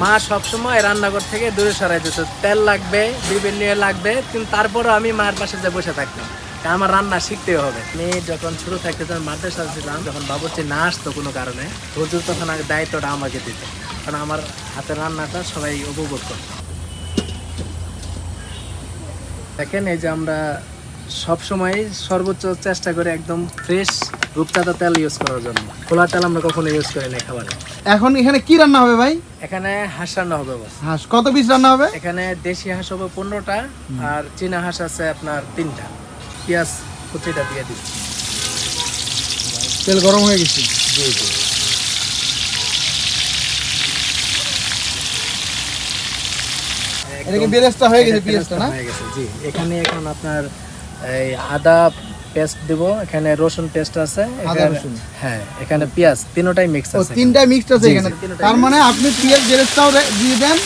মা সবসময় রান্নাঘর থেকে দূরে সরাই দিত। তেল লাগবে, বিভিন্ন ইয়ে লাগবে, কিন্তু তারপরও আমি মায়ের পাশে যে বসে থাকতাম। আমার রান্না শিখতেই হবে। আমি যখন ছোট থাকতে যখন মাদ্রাসা ছিলাম, যখন বাবুর্চি না আসতো কোনো কারণে, হুজুর তখন আগে দায়িত্বটা আমাকে দিত। কারণ আমার হাতের রান্নাটা সবাই উপভোগ করত। দেখেন এই যে আমরা সবসময় সর্বোচ্চ চেষ্টা করি একদম ফ্রেশ রূপচাঁদা তেল ইউজ করার জন্য। খোলা তেল আমরা কখনো ইউজ করি না খাবারে। এখন এখানে কি রান্না হবে ভাই? এখানে হাঁস রান্না হবে বস। হাঁস। কত পিস রান্না হবে? এখানে দেশি হাঁস হবে পনেরোটা আর চীনা হাঁস আছে আপনার তিনটা। পেঁয়াজ কুচিটা দিয়ে দিই। তেল গরম হয়ে গেছে। জি জি। এটা কি বেরেস্তা হয়ে গেছে পেঁয়াজটা না? হয়ে গেছে জি। এখানে এখন আপনার এই আদা পেস্ট দিব এখানে রসুন পেস্ট আছে আদা রসুন। হ্যাঁ এখানে পেঁয়াজ তিনোটাই মিক্স ও আছে তিনটা মিক্সড আছে জি, জি, এখানে তার মানে আপনি পেঁয়াজ বেরেস্তাও দিয়ে দেন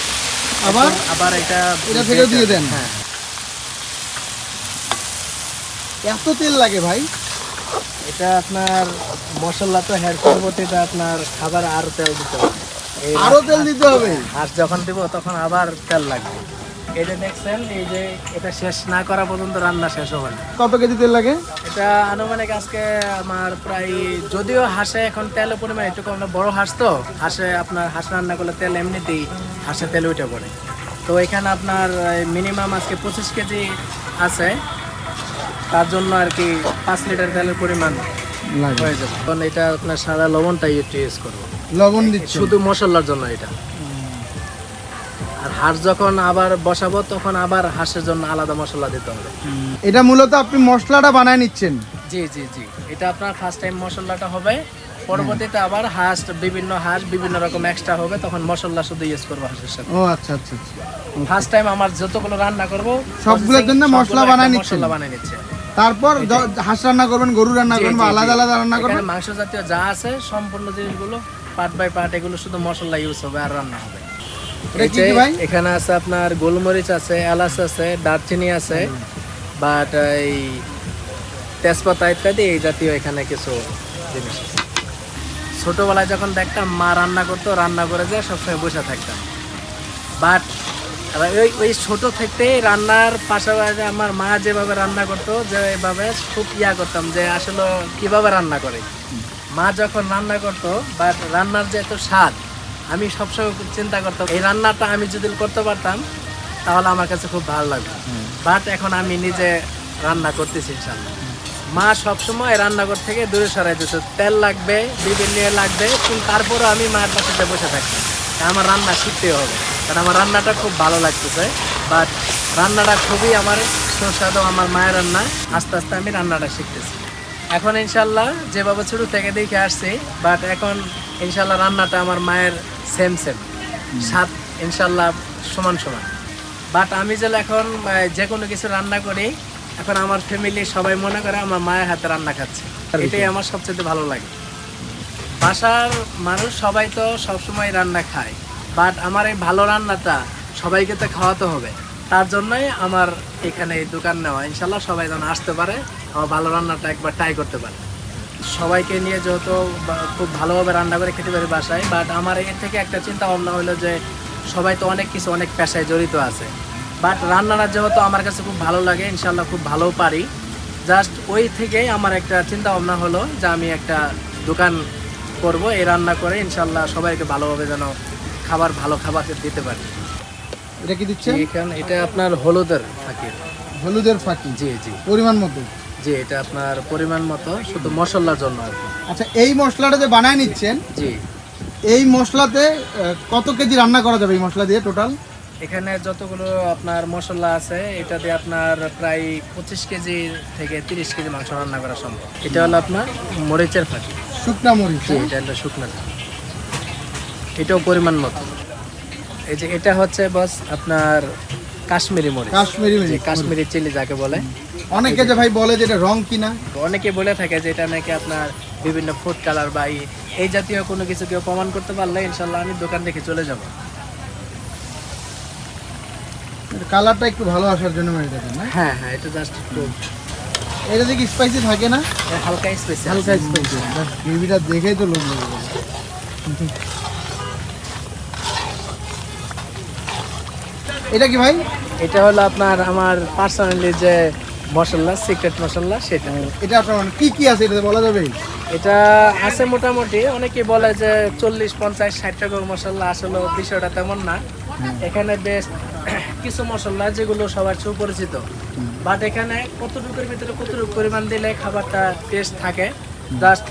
আবার আবার এটা এটা থেকেও দিয়ে দেন। হ্যাঁ। এত তেল লাগে ভাই। এটা আপনার মশলা তো হেয়ার পরবর্তীতে আপনার খাবার আরও তেল দিতে হবে। আরও তেল দিতে হবে। আর যখন দিব তখন আবার তেল লাগবে। এটা দেখছেন এই যে এটা শেষ না করা পর্যন্ত রান্না শেষ হবে না। কত কেজি তেল লাগে? এটা আনুমানিক আজকে আমার প্রায় যদিও হাঁসে এখন তেলের পরিমাণ একটু কম বড় হাঁস তো হাঁসে আপনার হাঁস রান্না করলে তেল এমনিতেই হাঁসে তেল উঠে পড়ে। তো এখানে আপনার মিনিমাম আজকে পঁচিশ কেজি আছে। তার জন্য আর কি পাঁচ লিটার তেলের পরিমাণ হয়ে যাবে। কারণ এটা আপনার সাদা লবণটাই একটু ইউজ করব। লবণ দিচ্ছে শুধু মশলার জন্য এটা। আর হাঁস যখন আবার বসাবো তখন আবার হাঁসের জন্য আলাদা মশলা দিতে হবে। এটা মূলত আপনি মশলাটা বানায় নিচ্ছেন। জি জি জি। এটা আপনার ফার্স্ট টাইম মশলাটা হবে। পরবর্তীতে আবার হাঁস বিভিন্ন হাঁস বিভিন্ন রকম এক্সট্রা হবে তখন মশলা শুধু ইউজ করব হাঁসের সাথে। ও আচ্ছা আচ্ছা আচ্ছা। ফার্স্ট টাইম আমার যতগুলো রান্না করব সবগুলোর জন্য মশলা বানায় নিচ্ছেন? মশলা বানিয়ে নিচ্ছে। তারপর হাঁস রান্না করবেন গরু রান্না করবেন বা আলাদা আলাদা রান্না করবেন। মাংস জাতীয় যা আছে সম্পূর্ণ জিনিসগুলো পার্ট বাই পার্ট এগুলো শুধু মশলা ইউজ হবে আর রান্না হবে। এখানে আছে আপনার গোলমরিচ আছে এলাচ আছে দারচিনি আছে বাট এই তেজপাতা ইত্যাদি এই জাতীয় এখানে কিছু জিনিস ছোটবেলায় যখন দেখতাম মা রান্না করতো রান্না করে যায় সবসময় বসে থাকতাম। বাট ওই ওই ছোট থেকেই রান্নার পাশাপাশি আমার মা যেভাবে রান্না করতো যে যেভাবে খুব ইয়া করতাম যে আসলে কীভাবে রান্না করে। মা যখন রান্না করতো বাট রান্নার যে এত স্বাদ আমি সবসময় চিন্তা করতাম এই রান্নাটা আমি যদি করতে পারতাম তাহলে আমার কাছে খুব ভালো লাগবে বাট এখন আমি নিজে রান্না করতেছি ইনশাল্লাহ মা সবসময় রান্নাঘর থেকে দূরে সরাই দিত তেল লাগবে বিভিন্ন ইয়ে লাগবে কিন্তু তারপরও আমি মায়ের পাশে যে বসে থাকতাম। আমার রান্না শিখতে হবে। কারণ আমার রান্নাটা খুব ভালো লাগতেছে। বাট রান্নাটা খুবই আমার সুস্বাদু আমার মায়ের রান্না। আস্তে আস্তে আমি রান্নাটা শিখতেছি। এখন ইনশাল্লাহ যেভাবে ছোটো থেকে দেখে আসছি বাট এখন ইনশাল্লাহ রান্নাটা আমার মায়ের সেম সেম স্বাদ ইনশাল্লাহ সমান সমান। বাট আমি যে এখন যে কোনো কিছু রান্না করি এখন আমার ফ্যামিলি সবাই মনে করে আমার মায়ের হাতে রান্না খাচ্ছে। এটাই আমার সবচেয়ে ভালো লাগে। বাসার মানুষ সবাই তো সবসময় রান্না খায়। বাট আমার এই ভালো রান্নাটা সবাইকে তো খাওয়াতে হবে। তার জন্যই আমার এখানে এই দোকান নেওয়া। ইনশাল্লাহ সবাই যেন আসতে পারে আমার ভালো রান্নাটা একবার ট্রাই করতে পারে। সবাইকে নিয়ে যেহেতু খুব ভালোভাবে রান্না করে খেতে পারি বাসায় বাট আমার এর থেকে একটা চিন্তা ভাবনা হলো যে সবাই তো অনেক কিছু অনেক পেশায় জড়িত আছে। বাট রান্নাটা যেহেতু আমার কাছে খুব ভালো লাগে ইনশাল্লাহ খুব ভালো পারি। জাস্ট ওই থেকেই আমার একটা চিন্তা ভাবনা হলো যে আমি একটা দোকান করব এই রান্না করে ইনশাল্লাহ সবাইকে ভালোভাবে যেন খাবার ভালো খাবার দিতে পারি। এটা কি এখানে এটা আপনার হলুদের ফাঁকি হলুদের ফাঁকি জি জি। পরিমাণ মতো? জি এটা আপনার পরিমাণ মতো শুধু মশলার জন্য আর কি। আচ্ছা এই মশলাটা যে বানায় নিচ্ছেন জি। এই মশলাতে কত কেজি রান্না করা যাবে এই মশলা দিয়ে টোটাল? এখানে যতগুলো আপনার মশলা আছে এটা দিয়ে আপনার প্রায় পঁচিশ কেজি থেকে তিরিশ কেজি মাংস রান্না করা সম্ভব। এটা হলো আপনার মরিচের ফাঁকি শুকনা মরিচ জি এটা হলো শুকনো। এটাও পরিমাণ মতো। এই যে এটা হচ্ছে বস আপনার কাশ্মীরি মরিচ। কাশ্মীরি মরিচ কাশ্মীরি চিলি যাকে বলে। অনেকে যে ভাই বলে যে এটা রং কিনা। অনেকে বলে থাকে যে এটা নাকি আপনার বিভিন্ন ফুড কালার বা এই- জাতীয় কোনো কিছু কেউ প্রমাণ করতে পারলে ইনশাল্লাহ আমি দোকান থেকে চলে যাব। কালারটা একটু ভালো আসার জন্য মেরে দেবেন না? হ্যাঁ হ্যাঁ এটা জাস্ট একটু এটা দেখি স্পাইসি থাকে না? হালকা স্পাইসি হালকা স্পাইসি গ্রেভিটা দেখেই তো লোক লেগে। গেল এটা কি ভাই? এটা হলো আপনার আমার পার্সোনালি যে মশলা সিক্রেট মশলা সেটা। এটা আপনার মানে কি কি আছে এটাতে বলা যাবে? এটা আছে মোটামুটি। অনেকে বলে যে চল্লিশ পঞ্চাশ ষাট টাকার মশলা আসলে বিষয়টা তেমন না। এখানে বেশ কিছু মশলা যেগুলো সবার সুপরিচিত বাট এখানে কতটুকুর ভিতরে কতটুকু পরিমাণ দিলে খাবারটা টেস্ট থাকে জাস্ট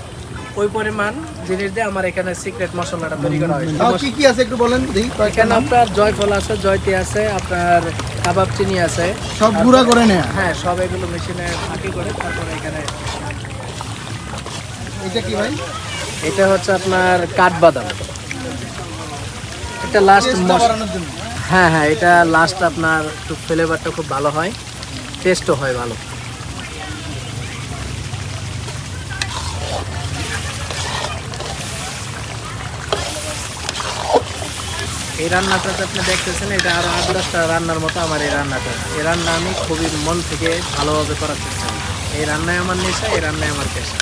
ওই পরিমাণ জিনিস দিয়ে আমার এখানে সিক্রেট মশলাটা তৈরি করা হয়েছে। তাও কি কি আছে একটু বলেন এখানে আপনার জয়ফল আছে জয়তি আছে আপনার কাবাব চিনি আছে। সব গুঁড়া করে নেয়? হ্যাঁ সব এগুলো মেশিনে ফাঁকি করে তারপরে এখানে এটা কি ভাই? এটা হচ্ছে আপনার কাঠবাদাম। এটা লাস্ট হ্যাঁ হ্যাঁ এটা লাস্ট আপনার একটু ফ্লেভারটা খুব ভালো হয়। টেস্টও হয় ভালো। এই রান্নাটা যে আপনি দেখতেছেন, এটা আরও আট দশটা রান্নার মতো আমার এই রান্নাটা। এই রান্না আমি খুবই মন থেকে ভালোভাবে করার চেষ্টা করি। এই রান্নায় আমার নেশা, এই রান্নায় আমার পেশা।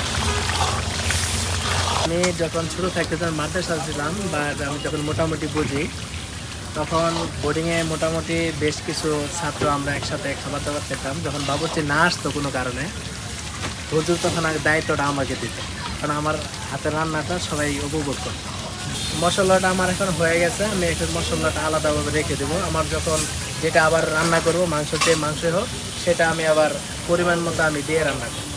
আমি যখন ছোটো থাকতে যখন মাদ্রাসা ছিলাম, বা আমি যখন মোটামুটি বুঝি, তখন বোর্ডিংয়ে মোটামুটি বেশ কিছু ছাত্র আমরা একসাথে খাবার দাবার খেতাম। যখন বাবুর্চি না আসতো কোনো কারণে, হুজুর তখন আগে দায়িত্বটা আমাকে দিত। কারণ আমার হাতের রান্নাটা সবাই উপভোগ করত। মশলাটা আমার এখন হয়ে গেছে, আমি এখন মশলাটা আলাদাভাবে রেখে দেবো। আমার যখন যেটা আবার রান্না করব, মাংস যে মাংস হোক, সেটা আমি আবার পরিমাণ মতো আমি দিয়ে রান্না করব।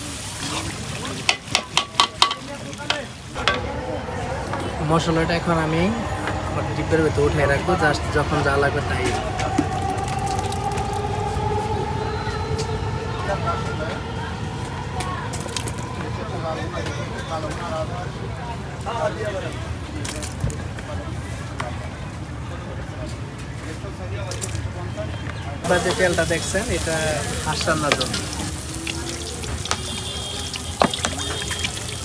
মশলাটা এখন আমি ডিপের ভেতরে উঠে রাখব জাস্ট যখন যা লাগবে তাই। আপনারা যে তেলটা দেখছেন এটা হাঁস রান্নার জন্য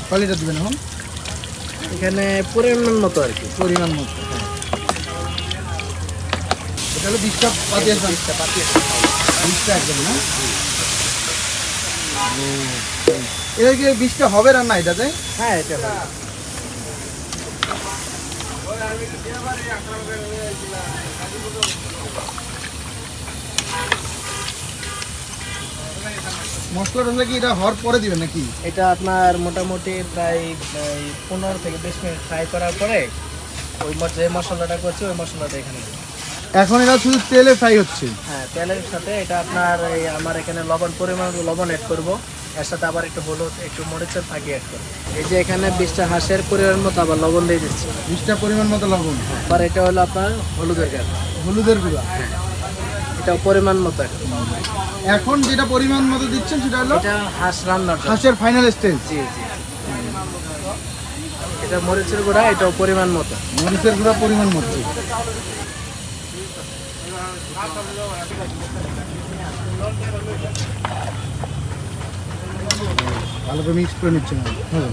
কলিটা দিবেন এখন? এখানে পরিমাণ মতো আর কি। পরিমাণ মতো এটা হলো বিশটা পাতি আছে। বিশটা পাতি বিশটা একদম না? এটা কি হবে রান্না এটাতে? হ্যাঁ এটা হবে। মশলা টসলা কি এটা হওয়ার পরে দিবেন নাকি? এটা আপনার মোটামুটি প্রায় পনেরো থেকে বিশ মিনিট ফ্রাই করার পরে ওই যে মশলাটা করছি ওই মশলাটা এখানে এখন এটা শুধু তেলে ফ্রাই হচ্ছে? হ্যাঁ তেলের সাথে এটা আপনার এই আমার এখানে লবণ পরিমাণ লবণ অ্যাড করব। এর সাথে আবার একটু হলুদ একটু মরিচের ফাঁকি অ্যাড করব। এই যে এখানে বিশটা হাঁসের পরিমাণ মতো আবার লবণ দিয়ে দিচ্ছি। বিশটা পরিমাণ মতো লবণ? আবার এটা হলো আপনার হলুদের গাছ হলুদের গুঁড়া? এটা পরিমাণ মতো। এখন যেটা পরিমাণ মতো দিচ্ছেন সেটা হলো হাঁস জন্য। হাঁসের ফাইনাল স্টেজ জি জি। এটা মরিচের গুঁড়া এটাও পরিমাণ মতো। মরিচের গুঁড়া পরিমাণ মতো। ভালো করে মিক্স করে নিচ্ছেন। হ্যাঁ।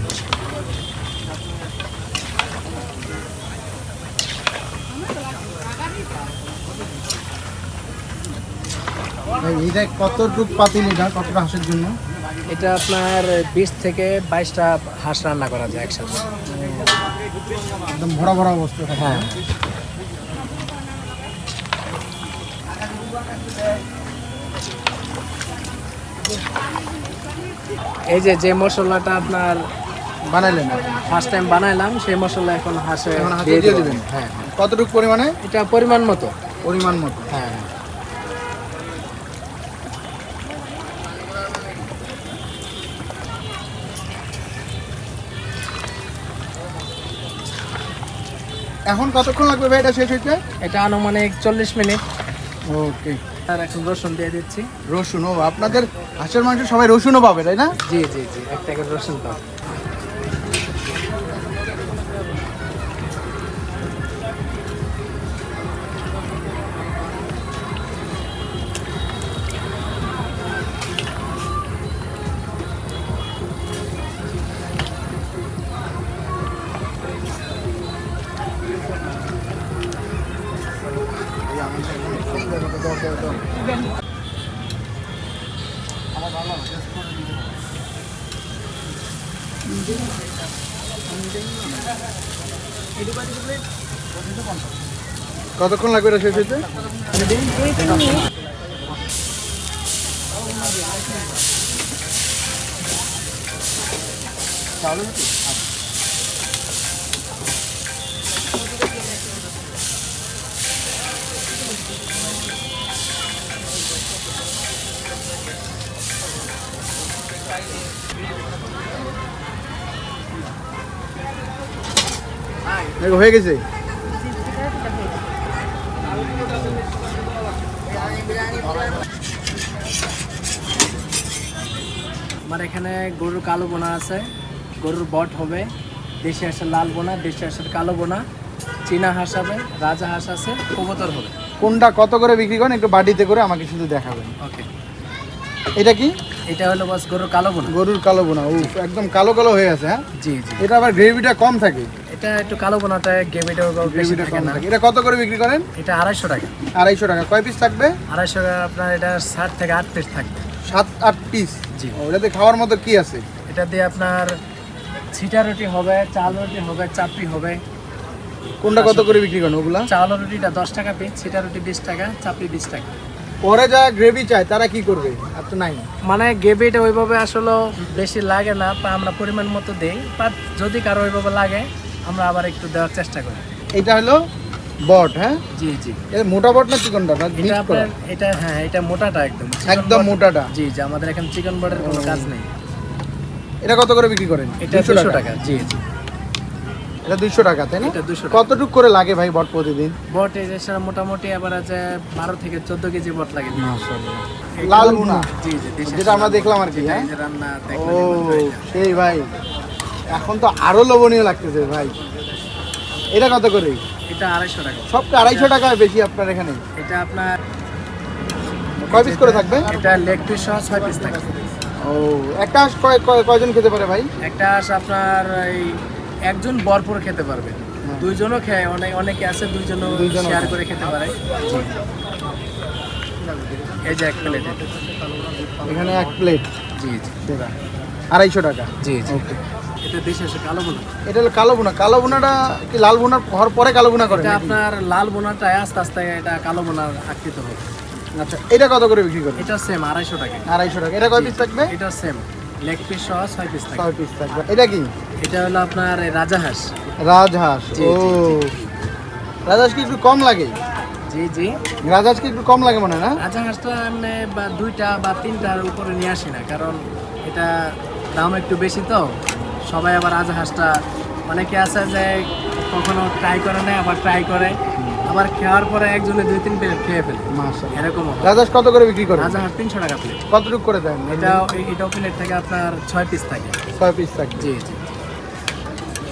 এটা কতটুক পাতিল এটা? কতটা হাঁসের জন্য? এটা আপনার বিশ থেকে বাইশটা হাঁস রান্না করা যায় একসাথে। একদম ভরা ভরা অবস্থা হ্যাঁ। এই যে যে মশলাটা আপনার বানাইলেন? ফার্স্ট টাইম বানাইলাম সেই মশলা এখন হাঁসে এখন দিয়ে দিবেন দিবেন। হ্যাঁ। কতটুক পরিমাণে? এটা পরিমাণ মতো। পরিমাণ মতো। হ্যাঁ। এখন কতক্ষণ লাগবে ভাই এটা শেষ হইতে? এটা আনুমানিক চল্লিশ মিনিট। ওকে আর এখন রসুন দিয়ে দিচ্ছি। রসুন ও আপনাদের হাঁসের মাংস সবাই রসুনও পাবে তাই না? জি জি জি একটা করে রসুন দাও কতক্ষণ লাগবে এটা শেষ হইতে Thank you. হয়ে গেছে? আমার এখানে গরুর কালো বোনা আছে। গরুর বট হবে দেশি হাঁসের লাল বোনা দেশি হাঁসের কালো বোনা চীনা হাঁস হবে রাজা হাঁস আছে কবুতর হবে। কোনটা কত করে বিক্রি করেন? একটু বাটিতে করে আমাকে শুধু দেখাবেন। ওকে এটা কি? এটা হলো বাস গরুর কালো বোনা। গরুর কালো বোনা ও একদম কালো কালো হয়ে আছে হ্যাঁ? জি জি। এটা আবার গ্রেভিটা কম থাকে? এটা একটু কালো বোনাটা গ্রেভিটা থাকে কম না। থাকে। এটা কত করে বিক্রি করেন? এটা আড়াইশো টাকা। আড়াইশো টাকা। কয় পিস থাকবে? আড়াইশো টাকা আপনার এটা ষাট থেকে আট পিস থাকবে। সাত আট পিস জি। ওটাতে খাওয়ার মতো কি আছে? এটা দিয়ে আপনার ছিটা রুটি হবে চাল রুটি হবে চাপড়ি হবে। কোনটা কত করে বিক্রি করেন ওগুলা? চাল রুটিটা দশ টাকা পিস ছিটা রুটি বিশ টাকা চাপড়ি বিশ টাকা। পরে যা গ্রেভি চায় তারা কি করবে? আর তো নাই। মানে গ্রেভিটা ওইভাবে আসলে বেশি লাগে না বা আমরা পরিমাণ মতো দেই বাট যদি কারও ওইভাবে লাগে আমরা আবার একটু দেওয়ার চেষ্টা করি। এটা হলো বট হ্যাঁ? জি জি। এটা মোটা বট না চিকনটা না এটা মিক্স করা? এটা হ্যাঁ এটা মোটাটা একদম। একদম মোটাটা। জি জি আমাদের এখানে চিকেন বটের কোনো কাজ নেই। এটা কত করে বিক্রি করেন? এটা 200 দুশো টাকা জি জি। এটা দুইশো টাকা তাই না? কতটুক করে লাগে ভাই বট প্রতিদিন? বট এই যে মোটামুটি আবার আছে বারো থেকে চোদ্দ কেজি বট লাগে। লাল বুনা জি জি যেটা আমরা দেখলাম আর কি হ্যাঁ? ও সেই ভাই। এখন তো আরও লোভনীয় লাগতেছে ভাই। এটা কত করে? এটা আড়াইশো টাকা। সবটা আড়াইশো টাকা বেশি আপনার এখানে? এটা আপনার কয় পিস করে থাকবে? এটা লেগ পিস সহ ছয় পিস থাকে। ও একটা কয়জন খেতে পারে ভাই? একটা আপনার এই একজন ভরপুর খেতে পারবে। দুইজনও খেয়ে অনেক অনেকে আছে দুইজনও শেয়ার করে খেতে পারে। এই যে এক প্লেট এখানে এক প্লেট জি জি। আড়াইশো টাকা। জি জি। ওকে এটা দেশে আসে কালো বোনা এটা হলো কালো বোনা কালো বোনাটা কি লাল বোনার হওয়ার পরে কালো বোনা করে আপনার লাল বোনাটায় আস্তে আস্তে এটা কালো আকৃত হবে। আচ্ছা এটা কত করে বিক্রি করবে এটা সেম আড়াইশো টাকা। আড়াইশো টাকা। এটা কয় পিস থাকবে? এটা সেম লেগ পিস সহ ছয় পিস ছয় পিস থাকবে। এটা কি? এটা হলো আপনার এই রাজা রাজহাঁস জি, ও। জি, রাজহাঁস কি একটু কম লাগে? জি জি। রাজহাঁস কি একটু কম লাগে মনে হয় না? রাজা হাঁসটা এমনি বা দুইটা বা তিনটার উপরে নিয়ে আসি না কারণ এটা দাম একটু বেশি তো। সবাই আবার রাজা হাঁসটা অনেকে আছে যে কখনো ট্রাই করে না আবার ট্রাই করে। আবার খাওয়ার পরে একজনে দুই তিন প্লেট খেয়ে ফেলে। মাশাআল্লাহ। এরকম রাজহাঁস কত করে বিক্রি করে রাজা হাঁস তিনশো টাকা প্লেট কতটুকু করে দেন? এটা এটাও প্লেট থেকে আপনার ছয় পিস থাকে। ছয় পিস থাকবে জি জি।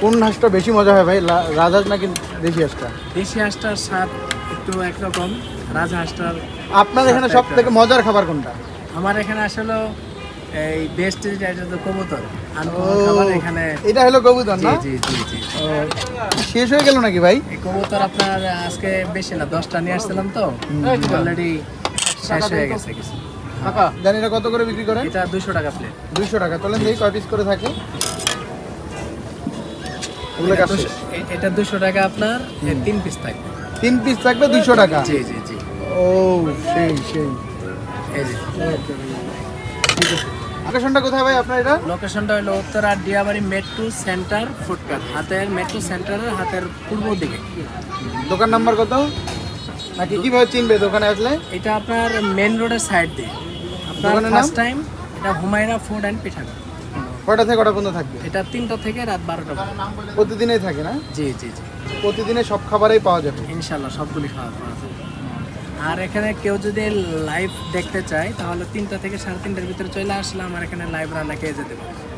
কোন হাঁসটা বেশি মজা হয় ভাই? রাজহাঁস নাকি দেশি হাঁসটা? দেশি হাঁসটার স্বাদ একটু একরকম রাজা হাঁসটার আপনার এখানে সব থেকে মজার খাবার কোনটা? আমার এখানে আসলে এই বেস্ট এটা তো কবুতর। আর খাবার এখানে এটা হলো কবুতর না? জি জি জি। শেষ হয়ে গেল নাকি ভাই? এই কবুতর আপনার আজকে বেশি না দশটা নিয়ে আসছিলাম তো। অলরেডি শেষ হয়ে গেছে কিছু। জানি এটা কত করে বিক্রি করেন? এটা দুশো টাকা প্লেট দুইশো টাকা। তোলেন দেখি কয় পিস করে থাকে? এটা দুশো টাকা আপনার তিন পিস থাকবে। তিন পিস থাকবে দুইশো টাকা? জি জি জি। ও সেই সেই। লোকেশনটা কোথায় ভাই আপনার এটা? লোকেশনটা হলো Uttara Diabari metro centre food cart হাতের মেট্রো সেন্টারের হাতের পূর্ব দিকে। দোকান নাম্বার কত? নাকি কীভাবে চিনবে দোকানে আসলে? এটা আপনার মেন রোডের সাইড দিয়ে। আপনার ফার্স্ট টাইম এটা হুমায়রা ফুড অ্যান্ড পিঠাগর কয়টা থেকে কটা পর্যন্ত থাকবে? এটা তিনটা থেকে রাত বারোটা। প্রতিদিনই থাকে না? জি জি জি। প্রতিদিনে সব খাবারই পাওয়া যাবে? ইনশাল্লাহ সবগুলি খাবার পাওয়া যাবে। আর এখানে কেউ যদি লাইভ দেখতে চায় তাহলে তিনটা থেকে সাড়ে তিনটার ভিতরে চলে আসলে আমার এখানে লাইভ রান্না খেয়ে যেতে পারে